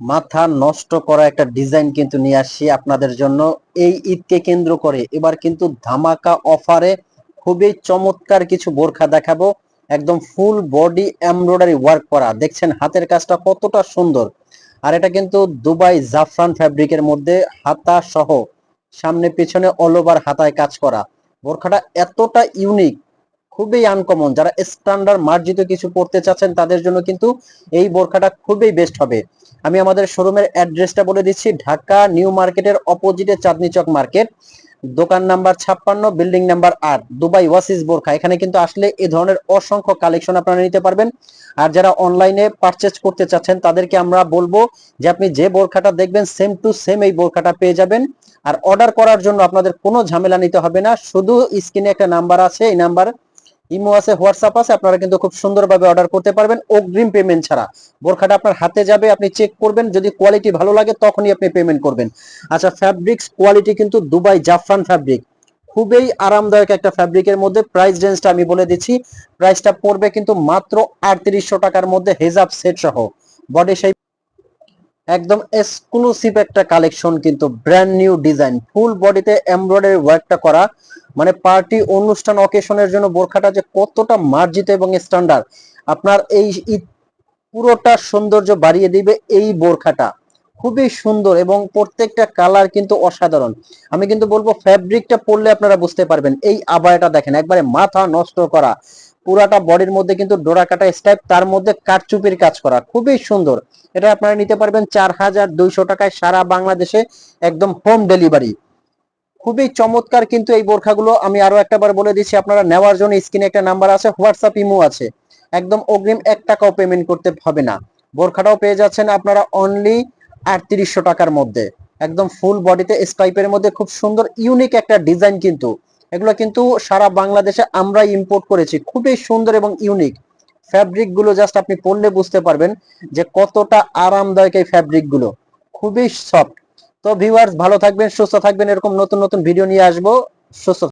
মাথা নষ্ট করা একটা ডিজাইন কিন্তু নিয়ে আসছি আপনাদের জন্য। এই ঈদকে কেন্দ্র করে এবার কিন্তু ধামাকা অফারে খুবই চমৎকার কিছু বোরখা দেখাবো। একদম ফুল বডি এমব্রয়ডারি ওয়ার্ক করা। দেখছেন হাতের কাজটা কতটা সুন্দর। আর এটা কিন্তু দুবাই জাফরান ফ্যাব্রিকের মধ্যে হাতা সহ সামনে পিছনে অল ওভার হাতায় কাজ করা। বোরখাটা এতটা ইউনিক খুবই আনকমন যারা স্ট্যান্ডার্ড মার্জিত কিছু পড়তে চাচ্ছেন, তাদের জন্য কিন্তু এই বোরখাটা খুবই বেস্ট হবে। আমি আমাদের শোরুমের অ্যাড্রেসটা বলে দিচ্ছি, ঢাকা নিউ মার্কেটের অপোজিটে চাঁদনি চক মার্কেট দোকান নাম্বার ছাপ্পান্ন বিল্ডিং নাম্বার আট, দুবাই ওয়াসিস বোরখা। এখানে কিন্তু আসলে এই ধরনের অসংখ্য কালেকশন আপনারা নিতে পারবেন। আর যারা অনলাইনে পারচেজ করতে চাচ্ছেন, তাদেরকে আমরা বলব যে আপনি যে বোরখাটা দেখবেন সেম টু সেম এই বোরখাটা পেয়ে যাবেন। আর অর্ডার করার জন্য আপনাদের কোনো ঝামেলা নিতে হবে না। শুধু স্ক্রিনে একটা নাম্বার আছে, এই নাম্বার ইমো আছে, হোয়াটসঅ্যাপ আছে, আপনারা কিন্তু খুব সুন্দরভাবে অর্ডার করতে পারবেন। অগ্রিম পেমেন্ট ছাড়া। বোরখাটা আপনার হাতে যাবে, আপনি চেক করবেন, যদি কোয়ালিটি ভালো লাগে তখনই আপনি পেমেন্ট করবেন। আচ্ছা ফ্যাব্রিক্স কোয়ালিটি কিন্তু দুবাই জাফরান ফ্যাব্রিক খুবই আরামদায়ক একটা ফ্যাব্রিকের মধ্যে প্রাইস রেঞ্জটা আমি বলে দিচ্ছি। প্রাইসটা পড়বে কিন্তু মাত্র আটত্রিশশো টাকার মধ্যে হেজাব সেট সহ। বডি সেই একদম এক্সক্লুসিভ একটা কালেকশন কিন্তু ব্র্যান্ড নিউ ডিজাইন ফুল বডিতে এমব্রয়ডারি ওয়ার্কটা করা। মানে পার্টি অনুষ্ঠান অকেশনের জন্য বোরখাটা যে কতটা মার্জিত এবং স্ট্যান্ডার্ড আপনার এই পুরোটা সৌন্দর্য বাড়িয়ে দিবে এই বোরখাটা। খুবই সুন্দর এবং প্রত্যেকটা কালার কিন্তু অসাধারণ। আমি কিন্তু বলব ফ্যাব্রিকটা পরলে আপনারা বুঝতে পারবেন, এই আবায়াটা দেখেন, একবারে মাথা নষ্ট করা। পুরাটা বডির মধ্যে কিন্তু ডোরা কাটা স্টাইপ তার মধ্যে কারচুপির কাজ করা। খুবই সুন্দর। এটা আপনারা নিতে পারবেন চার হাজার দুইশো টাকায় সারা বাংলাদেশে একদম হোম ডেলিভারি খুবই চমৎকার কিন্তু এই বোরখাগুলো। আমি আরও একটা বার বলে দিচ্ছি, আপনারা নেওয়ার জন্য স্ক্রিনে একটা নাম্বার আছে হোয়াটসঅ্যাপ ইমো আছে। একদম অগ্রিম এক টাকাও পেমেন্ট করতে হবে না। বোরখাটাও পেয়ে যাচ্ছেন আপনারা অনলি আটত্রিশশো টাকার মধ্যে। একদম ফুল বডিতে স্টাইপের মধ্যে খুব সুন্দর ইউনিক একটা ডিজাইন কিন্তু। এগুলো কিন্তু সারা বাংলাদেশে আমরা ইম্পোর্ট করেছি। খুবই সুন্দর এবং ইউনিক ফ্যাব্রিকগুলো জাস্ট আপনি পড়লে বুঝতে পারবেন যে কতটা আরামদায়ক এই ফ্যাব্রিকগুলো। খুবই সফট তো ভিউয়ার্স ভালো থাকবেন, সুস্থ থাকবেন, এরকম নতুন নতুন ভিডিও নিয়ে আসব। সুস্থ